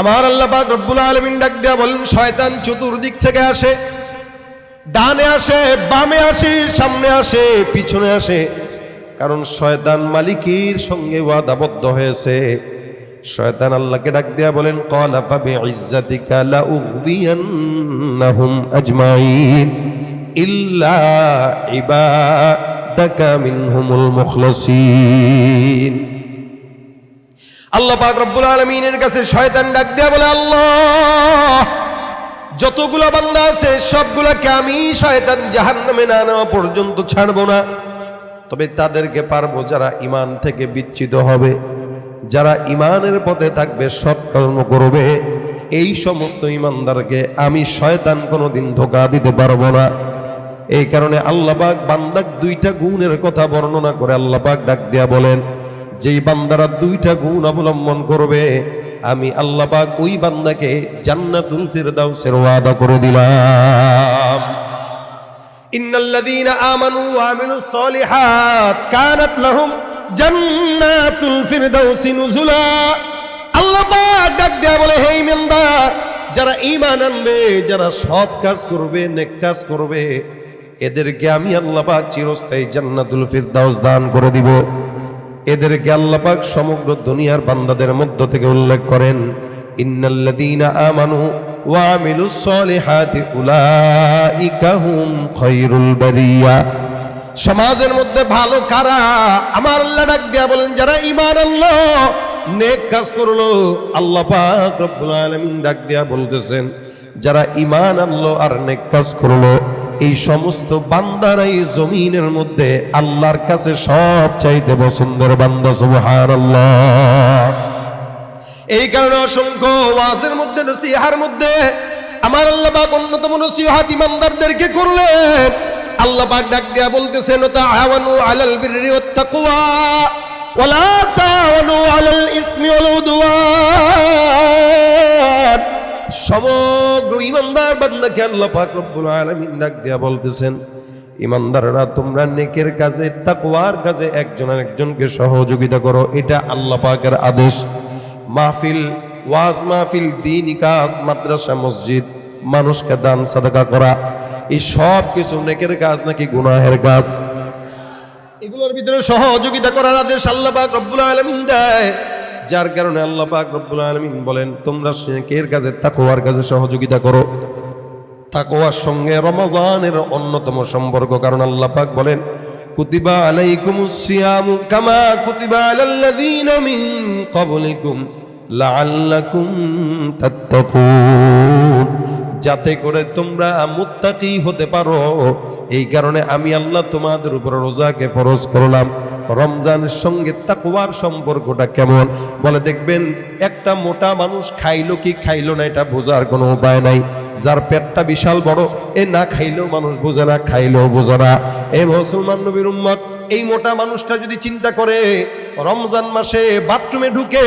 আমার আল্লাহ পাক রব্বুল আলমিন ডাক দেয়া বলেন, শয়তান চতুর্দিক থেকে আসে, ডানে আসে, বামে আসে, সামনে আসে, পিছনে আসে। কারণ শয়তান মালিকের সঙ্গে ওয়াদাবদ্ধ হয়েছে। শয়তান আল্লাহকে ডাক দেয়া বলেন কলা ফাবি ইজ্জাতিকা লা উগবিয়ান্নাহুম আজমাইন ইল্লা ইবাদাকা মিনহুমুল মুখলাসিন। আল্লাহ পাক রব্বুল আলমিনের কাছে শয়তান ডাক দেয়া বলে, আল্লাহ, যতগুলো বান্দা আছে, সবগুলোকে আমি শয়তান জাহান নামে না নেওয়া পর্যন্ত ছাড়বো না। তবে তাদেরকে পারব যারা ইমান থেকে বিচ্ছিত হবে, যারা ইমানের পথে থাকবে সৎকর্ম করবে। এই সমস্ত ইমানদারকে আমি শয়তান কোনোদিন ধোকা দিতে পারব না। এই কারণে আল্লাহবাক বান্দাক দুইটা গুণের কথা বর্ণনা করে আল্লাহবাক ডাক দেয়া বলেন যেই বান্দারা দুইটা গুণ অবলম্বন করবে, আমি আল্লাহ পাক ওই বান্দাকে জান্নাতুল ফিরদাউসের ওয়াদা করে দিলাম। ইন্নাল্লাযীনা আমানু ওয়া আমিলুস সলিহাত কানাত লাহুম জান্নাতুল ফিরদাউসি নুজুলা। আল্লাহ পাক ডাক দেয়া বলে হে ইমানদার যারা ঈমান আনবে, যারা সৎ কাজ করবে, নেক কাজ করবে, এদেরকে আমি আল্লাহ পাক চিরস্থায়ী জান্নাতুল ফিরদাউস দান করে দিব। এদেরকে আল্লাপাক সমগ্র দুনিয়ার বান্দাদের মধ্য থেকে উল্লেখ করেন সমাজের মধ্যে ভালো কারা? আমার আল্লাহ ডাক দিয়া বলেন, যারা ইমান আনলো, নেক কাজ করল। আল্লাহ পাক রব্বুল আলামিন ডাক দিয়া বলতেছেন, যারা ইমান আনলো আর নেক কাজ করল এই সমস্ত বান্দার এই জমিনের মধ্যে আল্লাহর কাছে সব চাইতে পছন্দের বান্দা, সুবহানাল্লাহ। এই কারণে অসংখ্য ওয়াজের মধ্যে, নসিহার মধ্যে আমার আল্লাহ পাক অন্যতম নসিহাত ইমানদারদেরকে করলেন। আল্লাহ পাক ডাক দেয়া বলতেছেন তাআওয়ানু আলাল বিররি ওয়াত তাকওয়া ওয়ালা তাআওয়ানু আলাল ইসমি ওয়াল সমগ্র ইমানদার বান্দাকে আল্লাহ পাক রব্বুল আলামিন ডাক দেয়া বলতেছেন, ইমানদাররা, তোমরা নেকের কাজে, তাকওয়ার কাজে একজন আরেকজনকে সহযোগিতা করো, এটা আল্লাহ পাকের আদেশ। মাহফিল, ওয়াজ মাহফিল, দিন কাজ, মাদ্রাসা, মসজিদ, মানুষকে দান, সাদাকা করা, এই সব কিছু নেকের কাজ নাকি গুনাহের কাজ? এগুলোর ভিতরে সহযোগিতা করার আদেশ আল্লাহ পাক রব্বুল আলামিন দেয়। যার কারণে আল্লাহ পাক রব্বুল আলামিন বলেন, তোমরা নেকের কাজে, তাকওয়ার কাজে সহযোগিতা করো। তাকওয়ার সঙ্গে রমজানের অন্যতম সম্পর্ক, কারণ আল্লাহ পাক বলেন, কুতিবা আলাইকুমুস সিয়ামু কামা কুতিবা আলাল্লাযীনা মিন ক্বাবলিকুম লাআল্লাকুম তাত্তাকুন। যাতে করে তোমরা মুত্তাকি হতে পারো। এই কারণে আমি আল্লাহ তোমাদের উপর রোজাকে ফরজ করলাম। রমজানের সঙ্গে তাকওয়ার সম্পর্কটা কেমন? বলে দেখবেন, একটা মোটা মানুষ খাইলো কি খাইলো না এটা বোঝার কোনো উপায় নাই। যার পেটটা বিশাল বড়, এ না খাইলেও মানুষ বোঝে না, খাইলেও বোঝে না। এ মুসলমান নবীর উম্মত এই মোটা মানুষটা যদি চিন্তা করে, রমজান মাসে বাথরুমে ঢুকে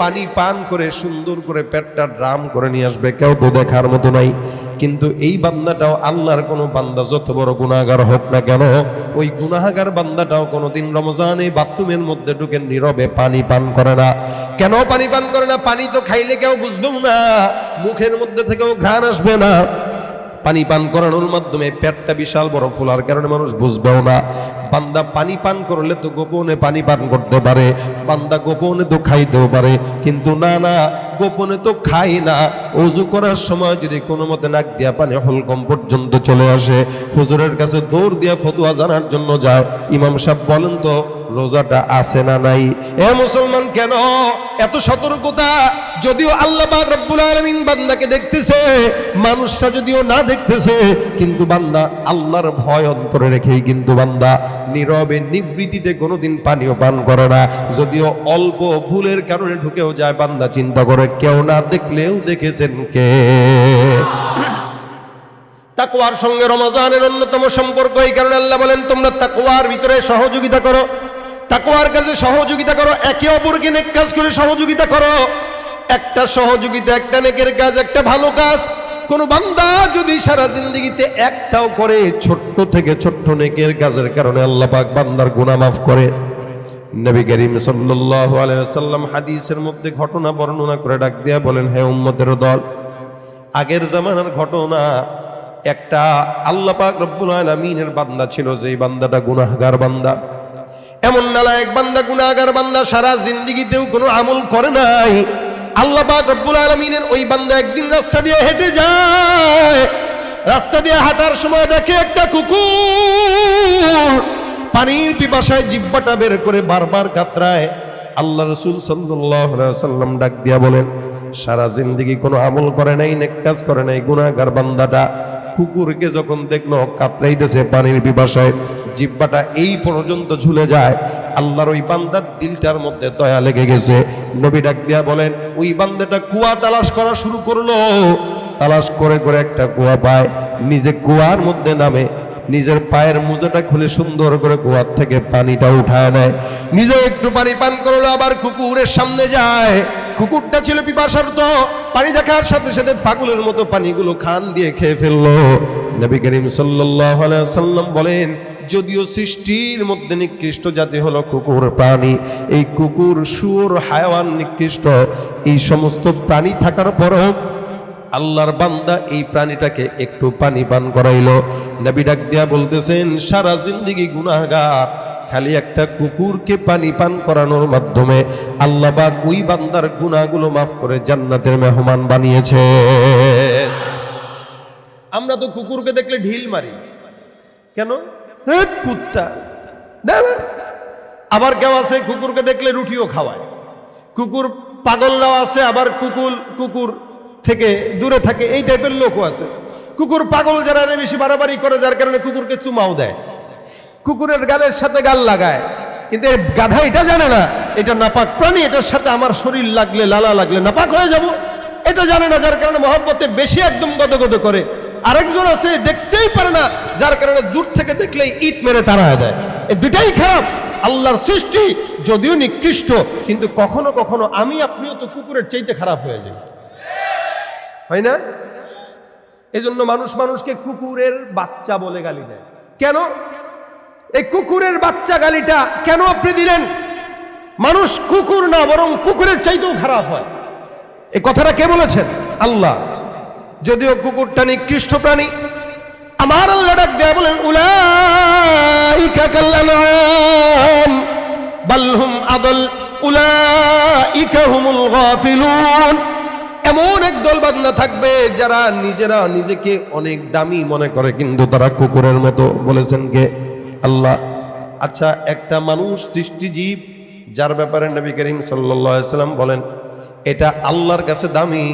পানি পান করে, সুন্দর করে পেটটা ড্রাম করে নিয়ে আসবে, কেউ তো দেখার মতো নাই। কিন্তু এই বান্দাটাও আল্লাহর কোনো বান্দা, যত বড় গুণাগার হোক না কেন, ওই গুণাগার বান্দাটাও কোনোদিন রমজান বাথরুমের মধ্যে ঢুকে নীরবে পানি পান করে না। কেন পানি পান করে না? পানি তো খাইলে কেউ বুঝবেও না, মুখের মধ্যে থেকেও ঘ্রাণ আসবে না। পানি পান করানোর মাধ্যমে পেটটা বিশাল বড় ফোলার কারণে মানুষ বুঝবেও না। বান্দা পানি পান করলে তো গোপনে পানি পান করতে পারে, বান্দা গোপনে তো খাইতেও পারে। কিন্তু না না, গোপনে তো খাই না। অজু করার সময় যদি কোনো মতে নাক দিয়া পানি হলকম পর্যন্ত চলে আসে, হুজুরের কাছে দৌড় দিয়া ফতুয়া জানার জন্য যায়। ইমাম সাহেব বলেন তো রোজাটা আছে না নাই? এ মুসলমান কেন? এত সতর্কতা, যদিও আল্লাহ রব্বুল আলামিন বান্দাকে দেখতেছে, মানুষটা যদিও না দেখতেছে, কিন্তু বান্দা আল্লাহর ভয় অন্তরে রেখেই কিন্তু বান্দা নীরবে নিবৃত্তিতে কোনোদিন পানীয় পান করে না। যদিও অল্প ভুলের কারণে ঢুকেও যায়, বান্দা চিন্তা করে কেউ না দেখলেও দেখেছেন কে? তাকওয়ার সঙ্গে রমজানের অন্যতম সম্পর্ক এই কারণে আল্লাহ বলেন, তোমরা তাকওয়ার ভিতরে সহযোগিতা করো। তাকওয়ার কাজে সহযোগিতা করো, একে অপরকে নেক কাজ করে সহযোগিতা করো। একটা সহযোগিতা, একটা নেকের কাজ, একটা ভালো কাজ। কোন বান্দা যদি সারা জিন্দগিতে একটাও করে, ছোট্ট থেকে ছোট্ট নেকের কাজের কারণে আল্লাহ পাক বান্দার গুনাহ মাফ করে। নবী করিম সাল্লাল্লাহু আলাইহি ওয়াসাল্লাম হাদিসের মধ্যে ঘটনা বর্ণনা করে ডাক দিয়া বলেন, হে উম্মতের দল, আগের জামানার ঘটনা একটা আল্লাহ পাক রব্বুল আলামিনের বান্দা ছিল, যেই বান্দাটা গুনাহগার বান্দা। এমন নালা নালায়েক বান্দা, গুনাহগার বান্দা সারা জিন্দেগিতেও কোনো আমল করে নাই। আল্লাহ পাক রব্বুল আলামিনের ওই বান্দা একদিন রাস্তা দিয়ে হেঁটে যায়। রাস্তা দিয়ে হাঁটার সময় দেখে একটা কুকুর পানির পিপাসায় জিব্বাটা বের করে বারবার কাতরায়। আল্লাহ রসুল সাল্লাম ডাক দিয়া বলেন, সারা জিন্দগি কোনো আমল করে নাই, নেক কাজ করে নাই, গুনাহগার বান্দাটা কুকুরকে যখন দেখল, কাতরাইতেছে পানির পিপাসায়। জিব্বাটা এই পর্যন্ত ঝুলে যায়। আল্লাহর ওই বান্দার দিলটার মধ্যে দয়া লেগে গেছে। নবী ডাক দিয়া বলেন, ওই বান্দাটা কুয়া তালাশ করা শুরু করল। তালাশ করে করে একটা কুয়া পায়, নিজে কুয়ার মধ্যে নামে। নিজের পায়ের মোজাটা খুলে সুন্দর করে কুয়ার থেকে পানিটা উঠায় নেয়। নিজে একটু পানি পান করল, আবার কুকুরের সামনে যায়। কুকুরটা ছিল পিপাসার তো পানি দেখার সাথে সাথে পাগলের মতো পানিগুলো খান দিয়ে খেয়ে ফেলল। নবী করিম আলাইহি সাল্লাম বলেন যদিও সৃষ্টির মধ্যে নিকৃষ্ট জাতি হলো কুকুর, প্রাণী, এই কুকুর সুর হায়াওয়ান, নিকৃষ্ট, এই সমস্ত প্রাণী থাকার পরেও আল্লাহর বান্দা এই প্রাণীটাকে একটু পানি পান করাইলো। নবী ডাক দিয়া বলতেছেন, সারা জিন্দিগি গুনাহগার, খালি একটা কুকুরকে পানি পান করানোর মাধ্যমে আল্লাহ পাক ওই বান্দার গুনাহগুলো মাফ করে জান্নাতের মেহমান বানিয়েছে। আমরা তো কুকুরকে দেখলে ঢিল মারি। কেন? কুত্তা। আবার কেউ আছে, কুকুরকে দেখলে রুটিও খাওয়ায়। কুকুর পাগলরাও আছে, আবার কুকুর কুকুর থেকে দূরে থাকে, এই টাইপের লোকও আছে। কুকুর পাগল যারা বেশি বাড়াবাড়ি করে, যার কারণে কুকুরকে চুমাও দেয়। কুকুরের গালের সাথে গাল লাগায়। কিন্তু গাধা এটা জানে না, এটা নাপাক প্রাণী, এটার সাথে আমার শরীর লাগলে, লালা লাগলে, নাপাক হয়ে যাব। এটা জানে না, যার কারণে মহব্বতে বেশি একদম গদগদ করে। আরেকজন আছে, দেখতেই পারে না। যার কারণে দূর থেকে দেখলেই ইট মেরে তাড়ায় দেয়। এই দুটাই খারাপ। আল্লাহর সৃষ্টি যদিও নিকৃষ্ট, কিন্তু কখনো কখনো আমি আপনিও তো কুকুরের চাইতে খারাপ হয়ে যাই। হয় না? এজন্য মানুষ মানুষকে কুকুরের বাচ্চা বলে গালি দেয়। কেন? এই কুকুরের বাচ্চা গালিটা কেন আপনি দিলেন? মানুষ কুকুর না, বরং কুকুরের চাইতেও খারাপ হয়। এই কথাটা কে বলেছেন? আল্লাহ। যদিও কুকুরটা নিকৃষ্ট প্রাণী। আমার আল্লাহ দেয়া বলেন, উলাইকা কাল্লানাম বালহুম আদল, উলাইকা হুমুল গাফিলুন। এমন এক দল বান্দা থাকবে যারা নিজেরা নিজেকে অনেক দামি মনে করে, কিন্তু তারা কুকুরের মতো। বলেছেন কে? আল্লাহ। আচ্ছা একটা মানুষ সৃষ্টিজীব, যার ব্যাপারে নবী করিম সাল্লাম বলেন এটা আল্লাহর কাছে দামি।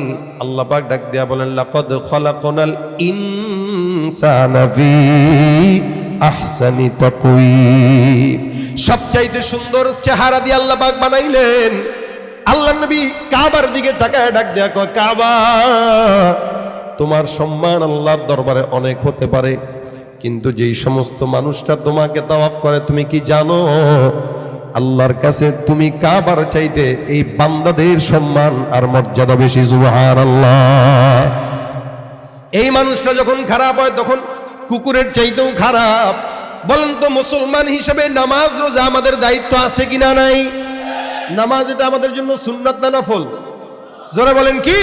আল্লাহ পাক ডাক দিয়া বলেন, লাকদ খলাকনাল ইনসানা ফি আহসানি তাকওয়িম সবচাইতে সুন্দর চেহারা দিয়ে আল্লাহ পাক বানাইলেন। আল্লাহ নবী কাবার দিকে তাকায় ডাক দেয়া কয়, কাবা, তোমার সম্মান আল্লাহর দরবারে অনেক হতে পারে। কিন্তু যেই সমস্ত মানুষটা তোমাকে তাওয়াফ করে, তুমি কি জানো? আল্লাহর কাছে তুমি কাবার চাইতে এই বান্দাদের সম্মান আর মর্যাদা বেশি সুবহান আল্লাহ এই মানুষটা যখন খারাপ হয়, তখন কুকুরের চাইতেও খারাপ। বলেন তো, মুসলমান হিসেবে নামাজ, রোজা আমাদের দায়িত্ব আছে কিনা নাই? নামাজ এটা আমাদের জন্য সুন্নাত না নফল? জোরে বলেন কি?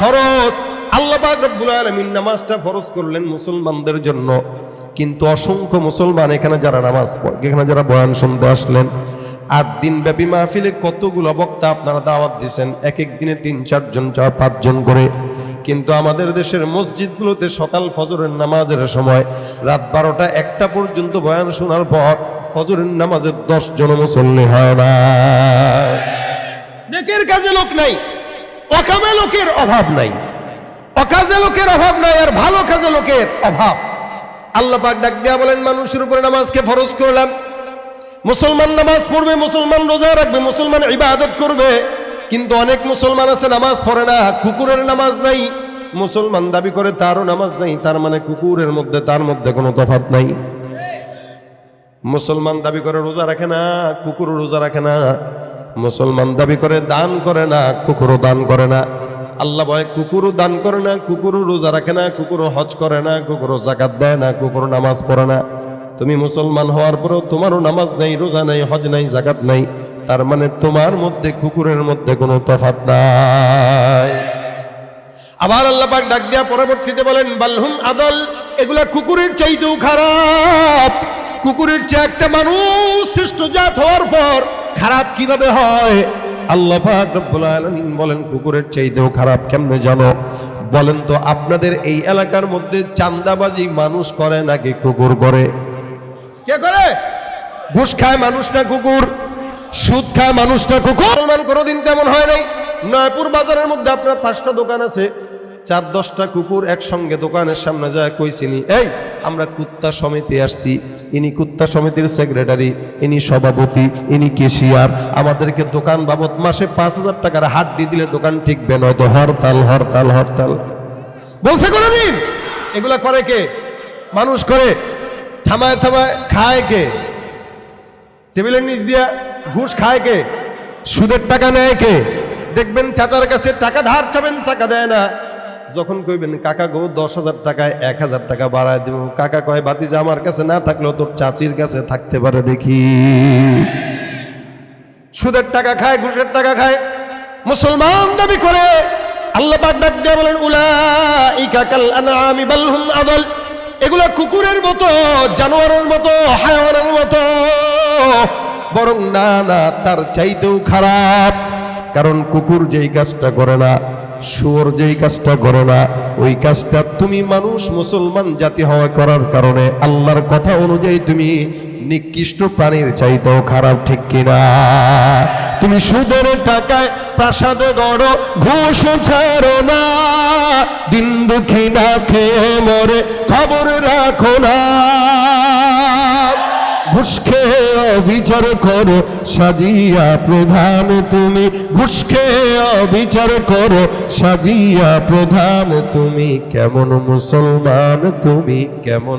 ফরজ। আল্লাহ রব্বুল আলামিন নামাজটা ফরজ করলেন মুসলমানদের জন্য। কিন্তু অসংখ্য মুসলমান এখানে যারা নামাজ এখানে যারা বয়ান শুনতে আসলেন আট দিন ব্যাপী মাহফিলে কতগুলো বক্তা আপনারা দাওয়াত দিছেন? এক এক দিনে তিন চারজন চার পাঁচজন করে। কিন্তু আমাদের দেশের মসজিদগুলোতে সকাল ফজরের নামাজের সময় রাত বারোটা একটা পর্যন্ত বয়ান শোনার পর ফজরের নামাজের দশ জন মুসল্লি হয় না। নেকের কাজে লোক নাই, অকামে লোকের অভাব নাই। অকাজে লোকের অভাব নাই আর ভালো কাজে লোকের অভাব। আল্লাহ পাক ডাক দেয়া বলেন, মানুষের উপরে নামাজকে ফরজ করলাম। মুসলমান নামাজ পড়বে, মুসলমান রোজা রাখবে, মুসলমান ইবাদত করবে। কিন্তু অনেক মুসলমান আছে নামাজ পড়ে না, কুকুরের নামাজ নাই। মুসলমান দাবি করে তারও নামাজ নাই, তার মানে কুকুরের মধ্যে, তার মধ্যে কোনো তফাৎ নাই। মুসলমান দাবি করে রোজা রাখে না, কুকুরও রোজা রাখে না। মুসলমান দাবি করে দান করে না, কুকুরও দান করে না। আল্লাহ ভয় কুকুরও দান করে না, কুকুরও রোজা রাখে না, কুকুরও হজ করে না, কুকুরও জাকাত দেয় না, কুকুরও নামাজ পড়ে না। তুমি মুসলমান হওয়ার পরেও তোমারও নামাজ নাই, রোজা নাই, হজ নাই জাকাত নাই, তার মানে তোমার মধ্যে, কুকুরের মধ্যে কোনো তফাৎ নাই। আবার আল্লাহ পাক ডাক দিয়া পরবর্তীতে বলেন বালহুম আদল, এগুলা কুকুরের চাইতেও খারাপ। কুকুরের চেয়ে একটা মানুষ শ্রেষ্ঠ জাত হওয়ার পর খারাপ কীভাবে হয়? আল্লাহ পাক রব্বুল আলামিন বলেন, কুকুরের চাইতেও খারাপ, কেমনে জানো? বলেন তো, আপনাদের এই এলাকার মধ্যে চান্দাবাজি মানুষ করে নাকি কুকুর করে? কে করে? ঘুষ খায় মানুষটা কুকুর, সুদ খায় মানুষটা কুকুর। মুসলমান কোনোদিন তেমন হয় নাই। নয়পুর বাজারের মধ্যে আপনার পাঁচটা দোকান আছে। চার, দশটা কুকুর একসঙ্গে দোকানের সামনে যায় কইছিনি এই, আমরা কুত্তা সমিতি আসছি। ইনি কুত্তা সমিতির সেক্রেটারি ইনি সভাপতি, ইনি কেশিয়ার আমাদেরকে দোকান বাবদ মাসে পাঁচ হাজার টাকার হাড্ডি দিলে দোকান ঠিকবে নয়তো হরতাল হরতাল হরতাল। বলছে কোনোদিন? এগুলা করে কে? মানুষ করে। থামায় থামায়, খায় কে? টেবিলের নিচ দিয়া ঘুষ খায় কে? সুদের টাকা নেয় কে? দেখবেন চাচার কাছে টাকা ধার চাবেন, টাকা দেয় না। যখন কইবেন, কাকা গো, দশ হাজার টাকায় এক হাজার টাকা বাড়ায় দেব। কাকা কয় বাতি যে আমার কাছে না থাকলেও তোর চাচির কাছে থাকতে পারে দেখি। সুদের টাকা খায়, ঘুষের টাকা খায়। মুসলমান দাবি করে, আল্লাহ ডাক দিয়ে বলেন, উলাইকা কাল আনআমি বাল হুম আদল। এগুলা কুকুরের মতো, জানোয়ারের মতো, হায়ানের মতো। বরং না না, তার চাইতেও খারাপ। কারণ কুকুর যেই কাজটা করে না শুয়োর যেই কাজটা করো না, ওই কাজটা তুমি মানুষ মুসলমান জাতি হওয়া করার কারণে আল্লাহর কথা অনুযায়ী তুমি নিকৃষ্ট প্রাণীর চাইতেও খারাপ, ঠিক কিনা? তুমি সুদের টাকায় প্রাসাদে গড়, ঘুষ ছাড়ো না। দিন দুঃখী না খেয়ে মরে খবর রাখো না। ঘুষ খেয়ে অবিচার করো, সাজিয়া প্রধান তুমি। ঘুষকে অবিচার করো, সাজিয়া প্রধান তুমি। কেমন মুসলমান তুমি, কেমন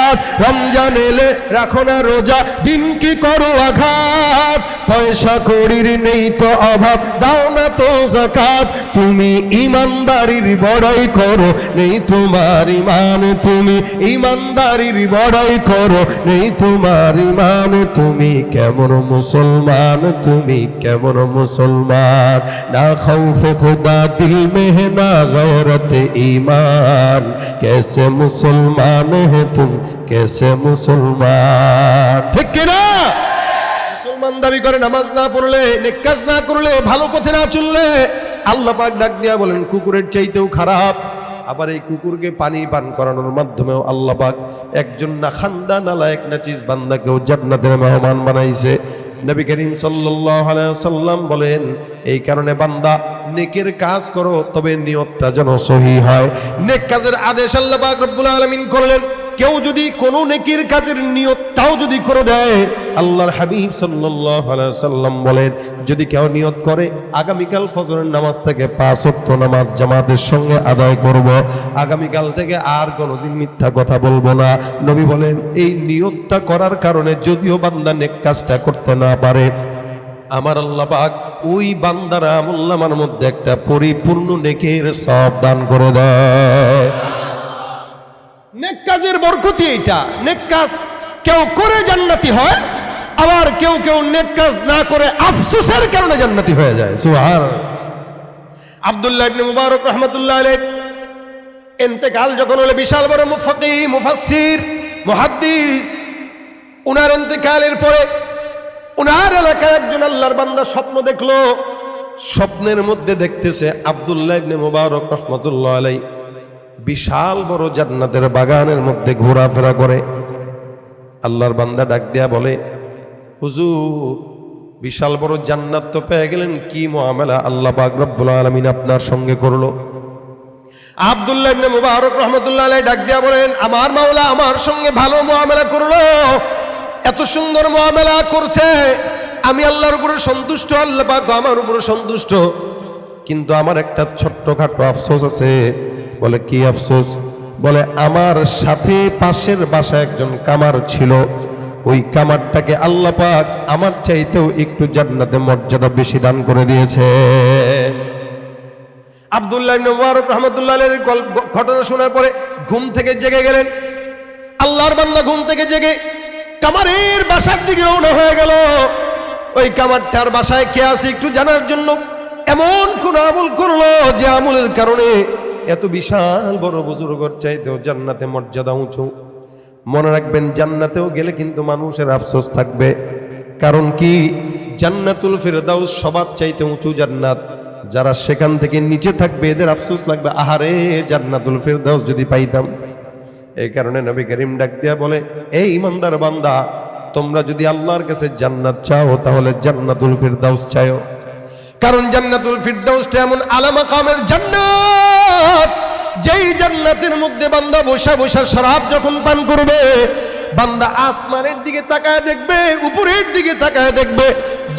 রমজান এলে রাখো না রোজা দিন কি করো আঘাত পয়সা করির নেই তো অভাব দাও না তো জাকাত তুমি ইমানদারির বড়াই করো নেই তোমার ইমান তুমি ইমানদারির বড়াই করো নেই তোমার ইমান তুমি কেমন মুসলমান তুমি কেমন মুসলমান না খৌফে খুদা দিল में है ना गैरत ईमान कैसे मुसलमान है तुम কেসে মুসলমান। ঠিক কিনা? মুসলমান দাবি করে নামাজ না পড়লে, নিকাজ না করলে, ভালো পথে না চললে, আল্লাহ পাক ডাক দিয়া বলেন, কুকুরের চাইতেও খারাপ। আবার এই কুকুরকে পানি পান করানোর মাধ্যমেও আল্লাহ পাক একজন না খান্দা নালায়ক না চিজ বান্দাকেও জান্নাতের মেহমান বানাইছে। নবী করিম সাল্লাম বলেন, এই কারণে বান্দা, নেকের কাজ করো, তবে নিয়তটা যেন সহি হয়। নেক কাজের আদেশ আল্লাহ পাক রব্বুল আলামিন করলেন। কেউ যদি কোনো নেকির কাজের নিয়ত তাও যদি করে দেয়, আল্লাহর হাবিব সাল্লাম বলেন, যদি কেউ নিয়ত করে, আগামীকাল ফজরের নামাজ থেকে পাঁচ ওয়াক্ত নামাজ জামাতের সঙ্গে আদায় করব, আগামীকাল থেকে আর কোনোদিন মিথ্যা কথা বলব না। নবী বলেন, এই নিয়তটা করার কারণে যদিও বান্দা নেক কাজটা করতে না পারে, আমার আল্লাহ পাক ওই বান্দার আমুল্লামার মধ্যে একটা পরিপূর্ণ নেকের সব দান করে দেয়। নেক কাজের বরকতি এটা নেক কাজ কেউ করে জান্নাতি হয়, আবার কেউ কেউ নেক কাজ না করে আফসোসের কারণে জান্নাতি হয়ে যায়। সুবহান আব্দুল্লাহ ইবনে মুবারক রহমাতুল্লাহ আলাইহি ইন্তেকাল যখন হলো বিশাল বড় মুফাকি মুফাসসির, মুহাদ্দিস, উনার ইন্তেকালের পরে উনার এলাকায় একজন আল্লাহর বান্দা স্বপ্ন দেখল, স্বপ্নের মধ্যে দেখতেছে আব্দুল্লাহ ইবনে মুবারক রহমাতুল্লাহ আলাইহি। বিশাল বড় জান্নাতের বাগানের মধ্যে ঘোরাফেরা করে। আল্লাহর বান্দা ডাক দিয়া বলে, হুজুর, বিশাল বড় জান্নাত তো পেয়ে গেলেন, কি মোহামেলা আল্লাহ পাক রব্বুল আলমিন আপনার সঙ্গে করল? আব্দুল্লাহ ইবনে মুবারক রহমতুল্লাহ আলাইহি ডাক দিয়া বলেন, আমার মাওলা আমার সঙ্গে ভালো মুআমালা করল। এত সুন্দর মহামেলা করছে। আমি আল্লাহর উপরে সন্তুষ্ট, আল্লাহ পাক আমার উপরে সন্তুষ্ট। কিন্তু আমার একটা ছোট্টখাটো আফসোস আছে। বলে, কি আফসোস? বলে, আমার সাথে পাশের বাসায় একজন কামার ছিল। ওই কামারটাকে আল্লাহ পাক আমার চাইতেও একটু জান্নাতে মর্যাদা বেশি দান করে দিয়েছে। আব্দুল্লাহ মুবারক রহমতুল্লাহ ঘটনা শোনার পরে ঘুম থেকে জেগে গেলেন। আল্লাহর বান্দা ঘুম থেকে জেগে কামারের বাসার দিকে রওনা হয়ে গেল। ওই কামারটার বাসায় কে আছে একটু জানার জন্য এমন কোন আমল করল যে আমলের কারণে এত বিশাল বড় বুজুর্গর চাইতেও জান্নাতে মর্যাদা উঁচু। মনে রাখবেন, জান্নাতেও গেলে কিন্তু মানুষের আফসোস থাকবে। কারণ কি? জান্নাতুল ফেরদাউস সবার চাইতে উঁচু জান্নাত। যারা সেখান থেকে নিচে থাকবে, এদের আফসোস লাগবে, আহারে, জান্নাতুল ফেরদাউস যদি পাইতাম। এই কারণে নবী করিম ডাক দিয়া বলে, এই ইমানদার বান্দা, তোমরা যদি আল্লাহর কাছে জান্নাত চাও, তাহলে জান্নাতুল ফিরদাউস চাও কারণ জান্নাতুল ফিরদাউসটা এমন আলা মাকামের জান্নাত। যেই জান্নাতের মধ্যে বান্দা বসা বসা শরাব যখন পান করবে, বান্দা আসমানের দিকে তাকায় দেখবে, উপরের দিকে তাকায় দেখবে,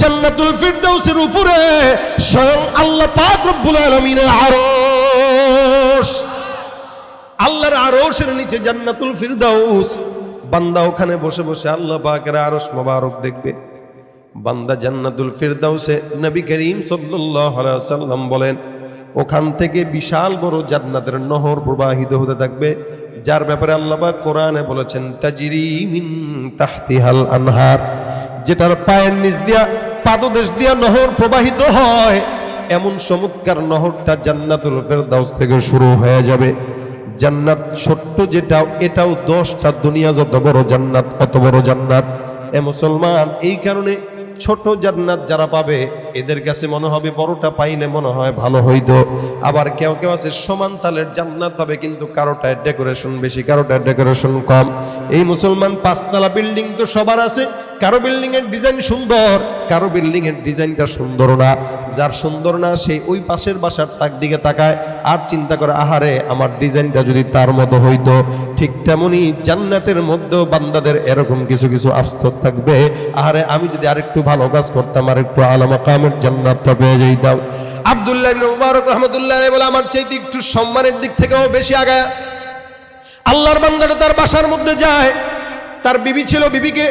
জান্নাতুল ফিরদাউসের উপরে স্বয়ং আল্লাহ পাক রব্বুল আলামিনের আরশ। আল্লাহর আরশের নিচে জান্নাতুল ফিরদাউস। বান্দা ওখানে বসে বসে আল্লাহ পাকের আরশ মোবারক দেখবে। বান্দা জান্নাতুল ফিরদাউসে নবী করিম সাল্লাল্লাহু আলাইহি সাল্লাম বলেন ওখান থেকে বিশাল বড় জান্নাতের নহর প্রবাহিত হতে থাকবে, যার ব্যাপারে আল্লাহ পাক কোরআনে বলেছেন, তাজরি মিন তাহতিহাল আনহার যেটার পায়ের নিচ দিয়া, পাদদেশ দিয়া নহর প্রবাহিত হয়। এমন চমৎকার নহরটা জান্নাতুল ফেরদাউস থেকে শুরু হয়ে যাবে। জান্নাত ছোট্ট যেটাও, এটাও দশটা দুনিয়া যত বড় জান্নাত অত বড় জান্নাত। এ মুসলমান, এই কারণে ছোট জান্নাত যারা পাবে এদের কাছে মনে হবে বড়টা পাইলে মনে হয় ভালো হইতো। আবার কেউ কেউ আছে, সমান তালের জান্নাত পাবে, কিন্তু কারোটায় ডেকোরেশন বেশি, কারোটায় ডেকোরেশন কম। এই মুসলমান পাঁচতলা বিল্ডিং তো সবার আছে, কারও বিল্ডিং এর ডিজাইন সুন্দর, কারও বিল্ডিং এর ডিজাইনটা সুন্দর না। যার সুন্দর না সেই ওই পাশের বাসার তাক দিকে তাকায় আর চিন্তা করে, আহারে, আমার ডিজাইনটা যদি তার মতো হইতো। ঠিক তেমনি জান্নাতের মধ্যেও বান্দাদের এরকম কিছু কিছু আফসোস থাকবে। আহারে, আমি যদি আরেকটু ভালো কাজ করতাম আর একটু আলামা কামের জান্নাতটা পেয়ে আব্দুল্লাহ ইবনে মুবারক রহমতুল্লাহ বলে, আমার চাইতে একটু সম্মানের দিক থেকেও বেশি আগায়। আল্লাহর বান্দাটা তার বাসার মধ্যে যায়। তার বিবি ছিল বিবিকে,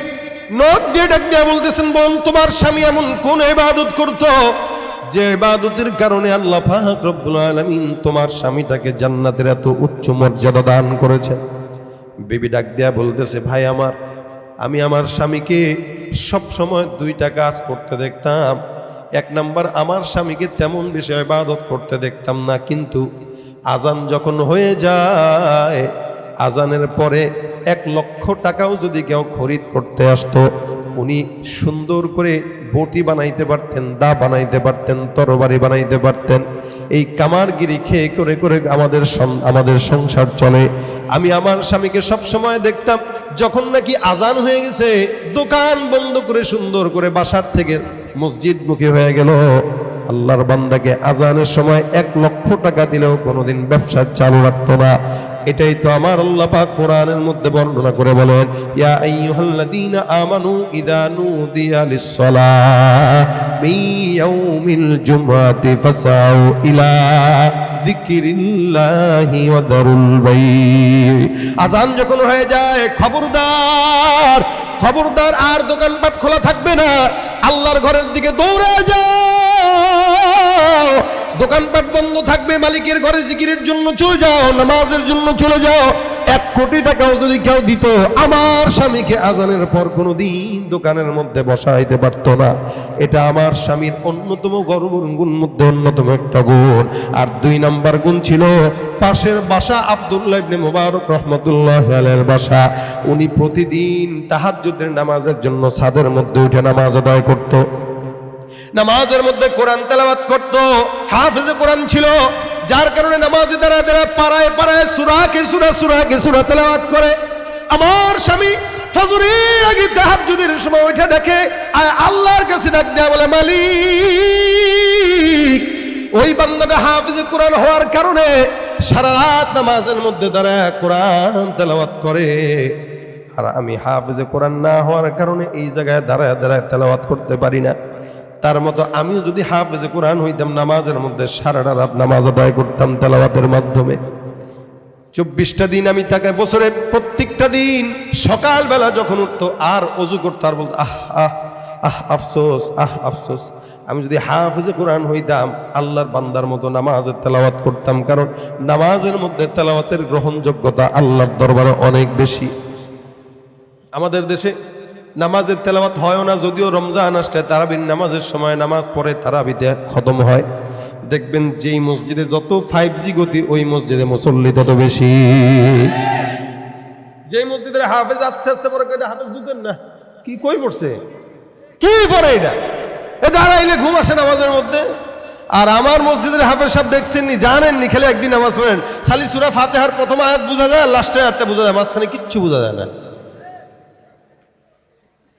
নখ দিয়ে ডাক দিয়ে বলতেছেন, বোন, তোমার স্বামী এমন কোন ইবাদত করত যে ইবাদতের কারণে আল্লাহ পাক রব্বুল আলামিন তোমার স্বামীটাকে জান্নাতের এত উচ্চ মর্যাদা দান করেছে? বিবি ডাক দেয়া বলতেছে, ভাই আমার, আমি আমার স্বামীকে সব সময় দুইটা কাজ করতে দেখতাম। এক নাম্বার, আমার স্বামীকে তেমন বেশি ইবাদত করতে দেখতাম না, কিন্তু আজান যখন হয়ে যায়, আজানের পরে এক লক্ষ টাকাও যদি কেউ খরিদ করতে আসতো, উনি সুন্দর করে বটি বানাইতে পারতেন, দা বানাইতে পারতেন, তরবারি বানাইতে পারতেন। এই কামারগিরি খেয়ে করে করে আমাদের আমাদের সংসার চলে। আমি আমার স্বামীকে সব সময় দেখতাম, যখন নাকি আজান হয়ে গেছে, দোকান বন্ধ করে সুন্দর করে বাসার থেকে মসজিদমুখী হয়ে গেল। আল্লাহর বান্দাকে আজানের সময় এক লক্ষ টাকা দিলেও কোনোদিন ব্যবসা চালু রাখতো না। এটাই তো আমার আল্লাহ পাক কোরআনের মধ্যে বর্ণনা করে বলেন, ইয়া আইয়ুহাল্লাযীনা আমানু ইযা নুদিয়া লিস-সালাহ মিন ইয়াউমিল জুমআতি ফাসাউ ইলা আজান যখন হয়ে যায়, খবরদার খবরদার আর দোকানপাট খোলা থাকবে না। আল্লাহর ঘরের দিকে দৌড়ে যাও। দোকানপাট বন্ধ থাকবে, মালিকের ঘরে জিকিরের জন্য চলে যাও, নামাজের জন্য চলে যাও। এক কোটি টাকাও যদি কেউ দিত, আমার স্বামীকে আজানের পর কোনো দিন দোকানের মধ্যে বসাইতে পারত না। এটা আমার স্বামীর অন্যতম গর্বর গুণ, মধ্যে অন্যতম একটা গুণ। আর দুই নাম্বার গুণ ছিল, পাশের বাসা আব্দুল্লাহ ইবনে মুবারক রহমতুল্লাহ আলের বাসা। উনি প্রতিদিন তাহাজ্জুদের নামাজের জন্য ছাদের মধ্যে উঠে নামাজ আদায় করতো। নামাজের মধ্যে কোরআন তেলাওয়াত করত, হাফেজে কোরআন ছিল, যার কারণে নামাজে দ্বারা দ্বারা পাড়ায় পাড়ায় সুরাকে সুরা সুরাকে সুরা তেলাওয়াত করে। আমার স্বামী ফজরের আগে তাহাজ্জুদের সময় ওইটা ডাকে আল্লাহর কাছে ডাক দেয়া বলে, মালিক, ওই বান্দাটা হাফিজে কোরআন হওয়ার কারণে সারা রাত নামাজের মধ্যে দ্বারা কোরআন তেলাওয়াত করে। আর আমি হাফেজে কোরআন না হওয়ার কারণে এই জায়গায় দাঁড়ায় দাঁড়ায় তেলাওয়াত করতে পারি না। তার মতো আমিও যদি হাফেজে কোরআন হইতাম, নামাজের মধ্যে সারাটা রাত নামাজ আদায় করতাম তেলাওয়াতের মাধ্যমে। চব্বিশটা দিন আমি তাকে বছরে প্রত্যেকটা দিন সকালবেলা যখন উঠতো, আর অজু করতো, আর বলতো, আহ আহ আহ, আফসোস আহ, আফসোস। আমি যদি হাফেজে কোরআন হইতাম, আল্লাহর বান্দার মতো নামাজের তেলাওয়াত করতাম, কারণ নামাজের মধ্যে তেলাওয়াতের গ্রহণযোগ্যতা আল্লাহর দরবারে অনেক বেশি। আমাদের দেশে নামাজের তেলাওয়াত হয় না, যদিও রমজান আসলে তারাবির নামাজের সময় নামাজ পড়ে তারাবিতে খতম হয়। দেখবেন যেই মসজিদে যত ফাইভ জি গতি, ওই মসজিদে মুসল্লি তত বেশি। যে মসজিদের হাফেজ আস্তে আস্তে পরে হাফেজ জুতেন না, কি কই পড়ছে? কি পড়ে এটা? এ দাঁড়াইলে ঘুম আসে নামাজের মধ্যে? আর আমার মসজিদের হাফেজ সাহেব দেখছেননি, জানেননি, খেলে একদিন নামাজ পড়েন। খালি সুরা ফাতেহার প্রথম আয়াত বোঝা যায় লাস্টে আয়াতটা বোঝা যায়, মাঝখানে কিচ্ছু বোঝা যায় না।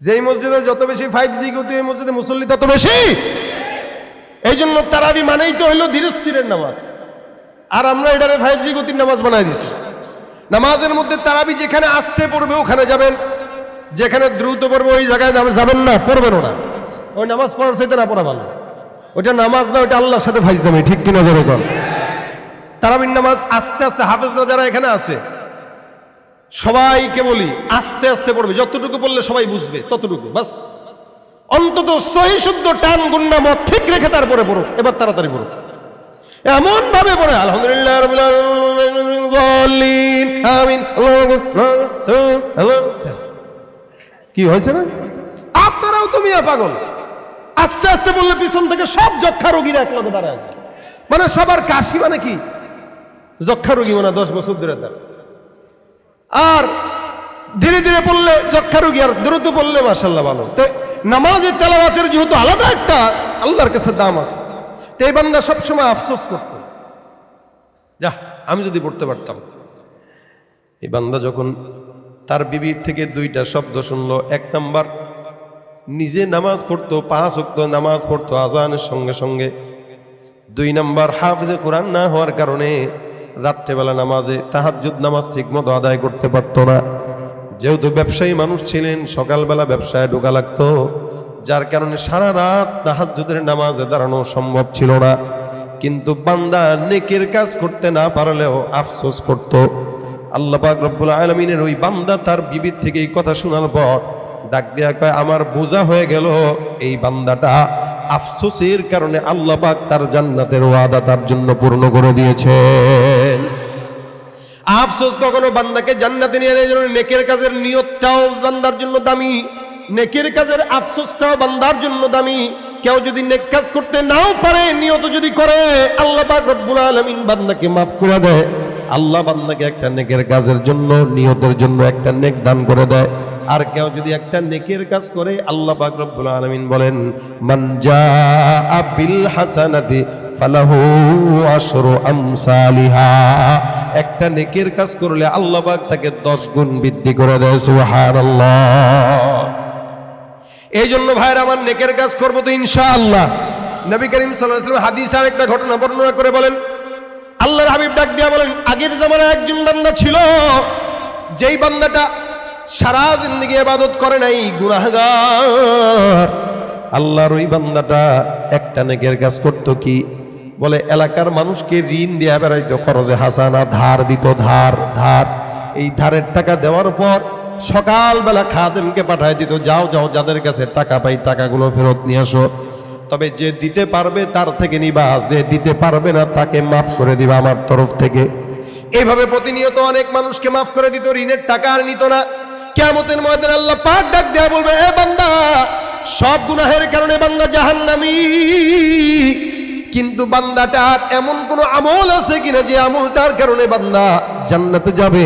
যেই মসজিদে যত বেশি ফাইভ জি গতি ওই মসজিদে মুসল্লি তত বেশি। এই জন্য তারাবি মানেই তো হইল ধীরে স্থিরের নামাজ। আর আমরা এটারে ফাইভ জি গতির নামাজ বানাই দিছি। নামাজের মধ্যে তারাবি যেখানে আসতে পড়বে ওখানে যাবেন। যেখানে দ্রুত পড়বে ওই জায়গায় যাবেন না, পড়বেনও না। ওই নামাজ পড়ার চাইতে না পড়া ভালো। ওইটা নামাজ না, ওইটা আল্লাহর সাথে ফাইজ দামে ঠিক কিনা যাবে কর তারাবির নামাজ আস্তে আস্তে হাফেজরা যারা এখানে আছে সবাইকে বলি আস্তে আস্তে পড়বে যতটুকু বললে সবাই বুঝবে ততটুকু বাস। অন্তত সহি শুদ্ধ টান গুন্ডা মত ঠিক রেখে তারপরে পড়ো এবার তাড়াতাড়ি পড়ো এমন ভাবে পড়ে আলহামদুলিল্লাহ আমিন কি হয়েছে না? আপনারাও তো মিয়া পাগল। আস্তে আস্তে বললে পিছন থেকে সব যক্ষা রোগীরা এক লগে দাঁড়ায়। মানে সবার কাশি মানে কি? যক্ষা রোগী মানে দশ বছর ধরে তার। আর ধীরে ধীরে পড়লে যক্ষা রোগী আর দ্রুত পড়লে মাসাল্লাহ ভালো। তো নামাজের তেলাওয়াতের যেহেতু আলাদা একটা, আল্লাহর কাছে দাম আছে। তো এই বান্দা সবসময় আফসোস করত। যা, আমি যদি পড়তে পারতাম। এই বান্দা যখন তার বিবির থেকে দুইটা শব্দ শুনলো, এক নাম্বার, নিজে নামাজ পড়তো, পাঁচ উক্ত নামাজ পড়তো আজানের সঙ্গে সঙ্গে। দুই নাম্বার, হাফিজে কোরআন না হওয়ার কারণে রাত্রেবেলা নামাজে তাহাজ্জুদ নামাজ ঠিক মতো আদায় করতে পারতো না। যেহেতু ব্যবসায়ী মানুষ ছিলেন, সকালবেলা ব্যবসায় ঢোকা লাগতো। যার কারণে সারা রাত তাহাজ্জুদের নামাজে দাঁড়ানো সম্ভব ছিল না। কিন্তু বান্দা নেকের কাজ করতে না পারলেও আফসোস করত। আল্লাহ রব্বুল আলমিনের ওই বান্দা তার বিবির থেকে এই কথা শোনার পর ডাক দেয়া কয়, আমার বোঝা হয়ে গেল এই বান্দাটা আফসোসের কারণে আল্লাহ পাক তার জান্নাতের ওয়াদা তার জন্য পূর্ণ করে দিয়েছেন আফসোস কখনো বান্দাকে জান্নাতে নিয়ে এই জন্য, নেকের কাজের নিয়তটাও বান্দার জন্য দামি। নেকের কাজের আফসোসটাও বান্দার জন্য দামি। কেউ যদি নেক কাজ করতে নাও পারে, নিয়ত যদি করে, আল্লাহ পাক রব্বুল আলামিন বান্দাকে মাফ করে দেয়। আল্লাহ বান্দাকে একটা নেকের কাজের জন্য, নিয়তের জন্য একটা নেক দান করে দেয়। আর কেউ যদি একটা নেকের কাজ করে, আল্লাহ পাক রব্বুল আলামিন বলেন, মান জাআ বিল হাসানাতি ফালাহু আশরু আমসালিহা। একটা নেকের কাজ করলে আল্লাহ পাক তাকে দশ গুণ বৃদ্ধি করে দেয়, সুবহানাল্লাহ। এই জন্য ভাইয়ের, আমার নেকের কাজ করব তো ইনশাআল্লাহ। নবী করিম আলাইহি হাদিস আর একটা ঘটনা বর্ণনা করে বলেন, আল্লাহর হাবিব ডাক দিয়া বলেন, আগের জামানায় একজন বান্দা ছিল, যেই বান্দাটা সারা জিন্দগি আবাদত করে নাই, গুনাহগার। আল্লাহর ওই বান্দাটা একটা নেকের কাজ করতো কি? বলে, এলাকার মানুষকে ঋণ দেয়া বেড়াইতো, খরচে হাসানা, ধার দিত, ধার ধার। এই ধারের টাকা দেওয়ার পর সকালবেলা খাদেমকে পাঠায় দিত, যাও যাও, যাদের কাছে টাকা পাই টাকাগুলো ফেরত নিয়ে আসো। তবে যে দিতে পারবে তার থেকে নিবা, যে দিতে পারবে না তাকে মাফ করে দিবা আমার তরফ থেকে। এইভাবে প্রতিনিয়ত অনেক মানুষকে মাফ করে দিত, ঋণের টাকা আর নিত না। কেমতের ময়দান আল্লাহ পাক ডাক দেয়া বলবে, এ বান্দা, সব গুনাহের কারণে বান্দা জাহান্নামী। কিন্তু বান্দাটার এমন কোন আমল আছে কিনা যে আমলটার কারণে বান্দা জান্নাতে যাবে?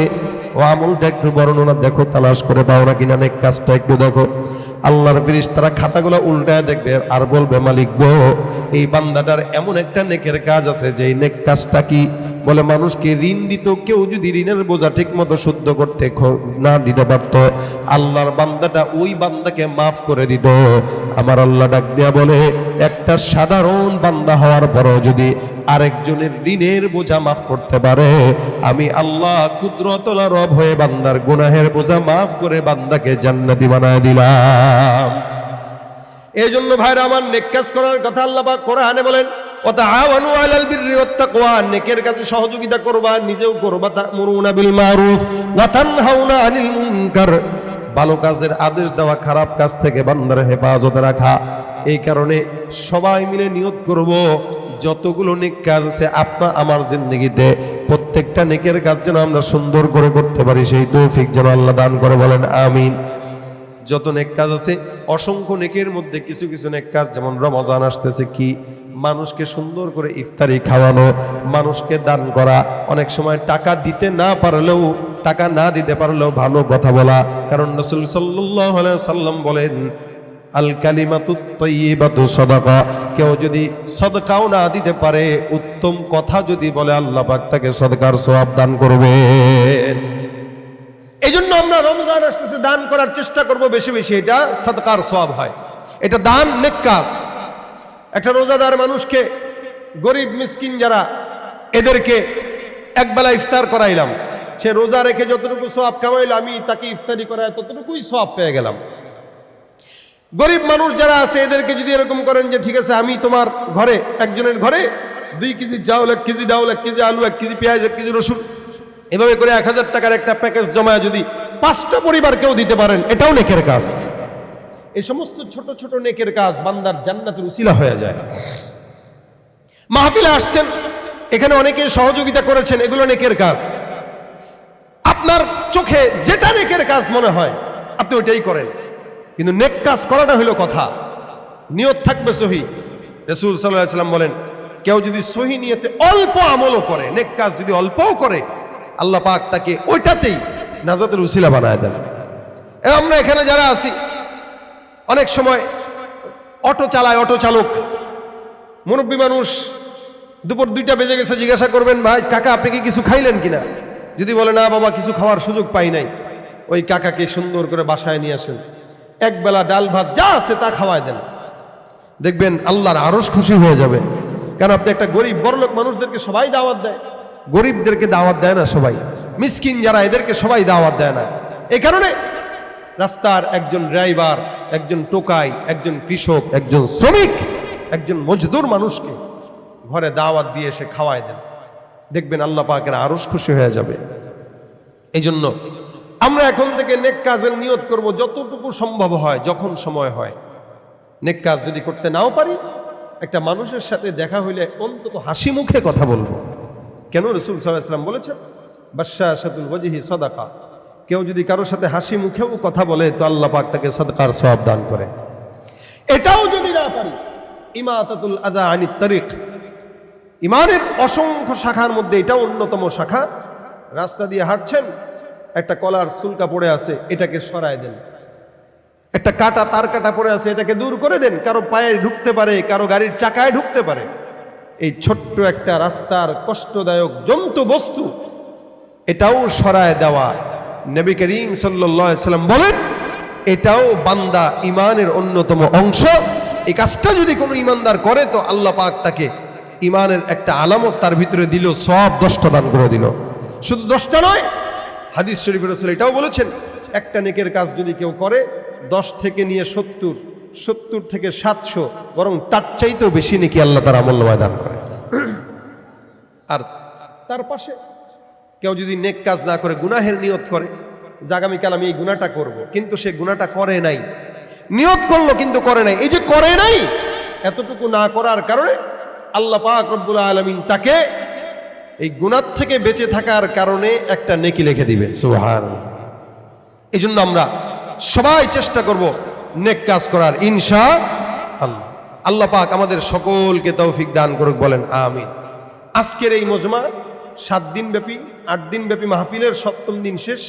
ও আমলটা একটু বর্ণনা দেখো, তালাশ করে পাও না কিনা অনেক কাজটা একটু দেখো। আল্লাহর ফিরিস তারা খাতাগুলো উল্টায় দেখবে আর বলবে, মালিক গো, এই বান্দাটার এমন একটা নেকের কাজ আছে যে নেক কাজটা কি বলে, মানুষকে ঋণ দিত, কেউ যদি ঋণের বোঝা ঠিক মতো শুদ্ধ করতে না দিতে পারত। আল্লাহর বান্দাটা ওই বান্দাকে মাফ করে দিত। আমার আল্লাহ ডাক দিয়া বলে, একটা সাধারণ বান্দা হওয়ার পরও যদি আরেকজনের ঋণের বোঝা মাফ করতে পারে, আমি আল্লাহ কুদরতলা রব হয়ে বান্দার গুনাহের বোঝা মাফ করে বান্দাকে জান্নাতি বানায় দিলাম। এই জন্য ভাইরা আমার নেক কাজ করার কথা আল্লাহ কোরআনে বলেন ওয়াতাআওয়ানু আলাল বিররি ওয়াত তাকওয়া নেকের কাছে সহযোগিতা করবা, নিজেও করবা তা'মুরুনা বিল মারুফ, ওয়া তানহাউনা আনিল মুনকার। ভালো কাজের আদেশ দেওয়া, খারাপ কাজ থেকে বান্দার হেফাজতে রাখা। এই কারণে সবাই মিলে নিয়ত করব, যতগুলো নেক কাজ আছে আপনা আমার জিন্দগিতে, প্রত্যেকটা নেকের কাজ যেন আমরা সুন্দর করে করতে পারি, সেই তৌফিক যেন আল্লাহ দান করে বলেন, আমিন। যত নেক কাজ আছে, অসংখ্য নেকের মধ্যে কিছু কিছু নেক কাজ, যেমন রমজান আসতেছে কি মানুষকে সুন্দর করে ইফতারি খাওয়ানো, মানুষকে দান করা, অনেক সময় টাকা দিতে না পারলেও, টাকা না দিতে পারলেও ভালো কথা বলা। কারণ রসুল সাল্লাহ সাল্লাম বলেন, আল কালিমাতু সদাকা। কেউ যদি সদকাও না দিতে পারে, উত্তম কথা যদি বলে, আল্লাহ পাক তাকে সদকার সওয়াব দান করবেন। এই জন্য আমরা রমজান আসতেছে, দান করার চেষ্টা করব বেশি বেশি। এটা সদকার সওয়াব হয়। এটা দান নেক কাজ একটা রোজাদার মানুষকে, গরিব মিসকিন যারা, এদেরকে একবেলা ইফতার করাইলাম। সে রোজা রেখে যতটুকু সওয়াব কামাইল, আমি তাকে ইফতারি করায় ততটুকুই সওয়াব পেয়ে গেলাম। গরিব মানুষ যারা আছে, এদেরকে যদি এরকম করেন যে, ঠিক আছে, আমি তোমার ঘরে, একজনের ঘরে দুই কেজি চাউল, এক কেজি ডাউল, এক কেজি আলু, এক কেজি পেঁয়াজ, এক কেজি রসুন, এভাবে করে এক হাজার টাকার একটা প্যাকেজ জমায় যদি পাঁচটা পরিবার কেউ দিতে পারেন, এটাও নেকের কাজ। এই সমস্ত ছোট ছোট নেকের কাজ বান্দার জান্নাতের উসিলা হয়ে যায়। মাহফিলে আসছেন, এখানে অনেকে সহযোগিতা করেছেন, এগুলো নেকের কাজ। আপনার চোখে যেটা নেকের কাজ মনে হয়, আপনি ওইটাই করেন। কিন্তু নেক কাজ করাটা হলো কথা। নিয়ত থাকবে সহি। রসুল সাল্লাম বলেন, কেউ যদি সহি নিয়তে অল্প আমলও করে, নেক কাজ যদি অল্পও করে, আল্লাহ পাক তাকে ওইটাতেই নাজাতের উসিলা বানায় দেন। আমরা এখানে যারা আছি অনেক সময় অটো চালায় অটো চালক। মুরব্বী মানুষ দুপুর দুইটা বেজে গেছে, জিজ্ঞাসা করবেন, ভাই, কাকা, আপনি কি কিছু খাইলেন কিনা? যদি বলে, না বাবা, কিছু খাওয়ার সুযোগ পাই নাই। ওই কাকাকে সুন্দর করে বাসায় নিয়ে আসেন। একবেলা ডাল ভাত যা আছে তা খাওয়ায় দেন। দেখবেন আল্লাহর আরস খুশি হয়ে যাবে। কারণ আপনি একটা গরিব বড়লোক মানুষদেরকে সবাই দাওয়াত দেয়। গরিবদেরকে দাওয়াত দেয় না সবাই। মিসকিন যারা, এদেরকে সবাই দাওয়াত দেয় না। এই কারণে রাস্তার একজন ড্রাইভার, একজন টোকাই, একজন কৃষক, একজন শ্রমিক, একজন মজদুর মানুষকে ঘরে দাওয়াত দিয়ে এসে খাওয়ায় দেন। দেখবেন আল্লাহ পাকের আরস খুশি হয়ে যাবে। এই জন্য আমরা এখন থেকে নেক কাজের নিয়ত করব যতটুকু সম্ভব হয়, যখন সময় হয়। নেক কাজ যদি করতে নাও পারি, একটা মানুষের সাথে দেখা হইলে অন্তত হাসি মুখে কথা বলব। কেন রসুল সাল্লাহ ইসলাম বলেছেন বাদশাহ সাতুল ওয়াজিহি সদাকা? কেউ যদি কারোর সাথে হাসি মুখেও কথা বলে, তো আল্লাহ পাক তাকে সদকার সওয়াব দান করে। এটাও যদি না পারি, ইমাতাতুল আদা আনি তারিক ইমানের অসংখ্য শাখার মধ্যে এটা অন্যতম শাখা। রাস্তা দিয়ে হাঁটছেন, একটা কলার সুলকা পড়ে আছে, এটাকে সরায় দেন। একটা কাটা তার কাটা পড়ে আছে, এটাকে দূর করে দেন। কারও পায়ে ঢুকতে পারে, কারও গাড়ির চাকায় ঢুকতে পারে। এই ছোট্ট একটা রাস্তার কষ্টদায়ক জন্তু বস্তু, এটাও সরায় দেওয়া। নবী করিম সাল্লাম বলেন, এটাও বান্দা ইমানের অন্যতম অংশ। এই কাজটা যদি কোনো ইমানদার করে, তো আল্লাহ পাক তাকে ইমানের একটা আলামত তার ভিতরে দিল, সব দশটা দান করে দিল। শুধু দশটা নয়, হাদিস শরীফ রসুল এটাও বলেছেন, একটা নেকের কাজ যদি কেউ করে, দশ থেকে নিয়ে সত্তর সত্তর থেকে সাতশো, বরং তার চাইতেও বেশি নাকি আল্লাহ তার আমল দান করে। আর তার পাশে কেউ যদি নেক কাজ না করে, গুনাহের নিয়ত করে, যে আগামীকাল আমি এই গুণাটা করব। কিন্তু সে গুণাটা করে নাই। নিয়ত করল, কিন্তু করে নাই। এই যে করে নাই, এতটুকু না করার কারণে আল্লাহ পাক রব্বুল আলমিন তাকে এই গুণার থেকে বেঁচে থাকার কারণে একটা নেকি লিখে দিবে। সুহান এই জন্য আমরা সবাই চেষ্টা করব নেক কাজ করার, ইনশা আল্লাহ। আল্লাহ পাক আমাদের সকলকে তৌফিক দান করুক, বলেন আমিন। আজকের এই মজমা সাত দিন ব্যাপী আট দিন ব্যাপী মাহফিলের সপ্তম দিন শেষ।